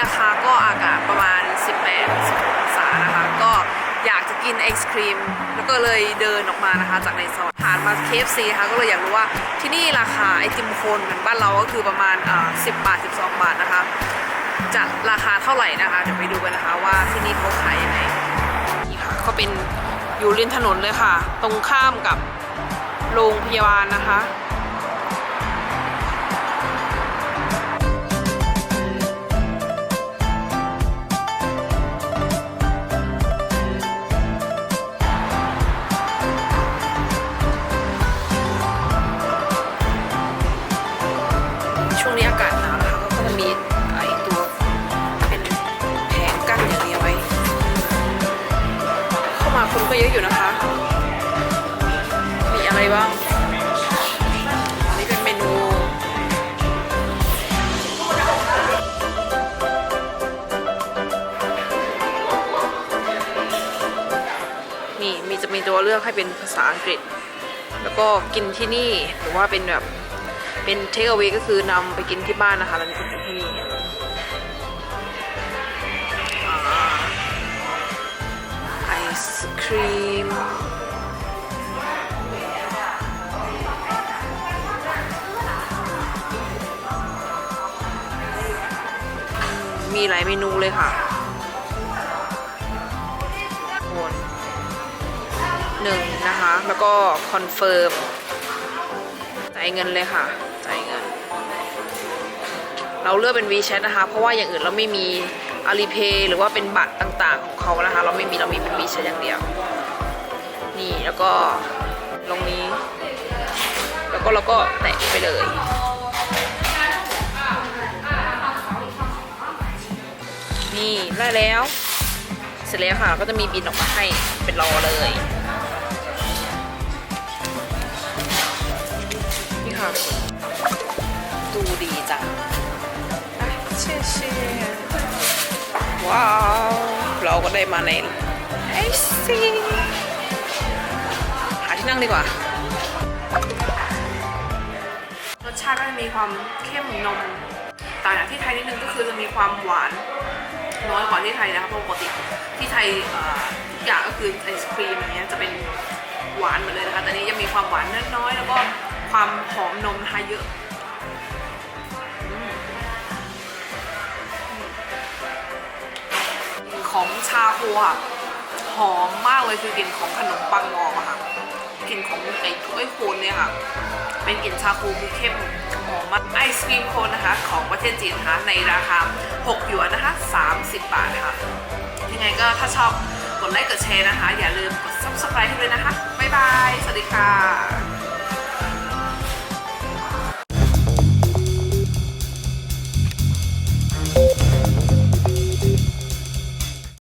นะคะก็อากาศประมาณ 18องศานะคะ ก็อยากจะกินไอศครีม แล้วก็เลยเดินออกมานะคะ จากในซอยผ่านมา KFC นะคะก็เลยอยากรู้ว่าที่นี่ราคาไอติมโคนเหมือนบ้านเราก็คือประมาณอ่า10 บาท 12 บาทนะคะ จะราคาเท่าไหร่นะคะ เดี๋ยวไปดูกันนะคะว่าที่นี่เขาขายยังไงนี่ค่ะก็เป็นอยู่ริมถนนเลยค่ะ ตรงข้ามกับโรงพยาบาลนะคะ ช่วงนี้อากาศหนาวนะคะก็จะมีไอตัวเป็นแผงกั้นอย่างนี้ไว้ เข้ามาคนก็เยอะอยู่นะคะ มีอะไรบ้างนี่เป็นเมนูนี่มีจะมีตัวเลือกให้เป็นภาษาอังกฤษ แล้วก็กินที่นี่หรือว่าเป็นแบบ เป็นเทคเอา a y ก็คือนำไปกินที่บ้านนะคะแล้วก็กินที่นี่ไอศครีมมีหลายเมนูเลยค่ะโอนหนึ่งนะคะ แล้วก็คอนเฟิร์มจ่ายเงินเลยค่ะ เราเลือกเป็น WeChat นะคะ เพราะว่าอย่างอื่นเราไม่มี Alipay หรือว่าเป็นบัตรต่างๆ ของเขานะคะ เราไม่มีเรามีเป็น WeChat อย่างเดียว นี่แล้วก็ลงนี้ แล้วก็เราก็แตะไปเลยนี่ได้แล้ว เสร็จแล้วค่ะก็จะมีบินออกมาให้เป็นรอเลย ว้าว เราก็ได้มาในไอซีหาที่นั่งดีกว่ารสชาติก็จะมีความเข้มนมต่างจากที่ไทยนิดนึงก็คือจะมีความหวานน้อยกว่าที่ไทยนะคราะปกติที่ไทยทุกอย่างก็คือไอศครีมอย่างเงี้ยจะเป็นหวานหมดเลยนะคะแต่นี้ยังมีความหวานน้อยๆแล้วก็ความหอมนมนะคะเยอะ ของชาโคค่ะ หอมมากเลยคือกลิ่นของขนมปังงอค่ะ กลิ่นของไอ้ถ้วยโคนเนี่ยค่ะ เป็นกลิ่นชาโคคือเข้มหอมมากไอศครีมโคนนะคะ ของประเทศจีนนะคะในราคา 6 หยวนนะคะ 30 บาทนะคะยังไงก็ถ้าชอบกดไลค์กดแชร์นะคะ อย่าลืมกด subscribe ให้ด้วยนะคะ บ๊ายบาย สวัสดีค่ะ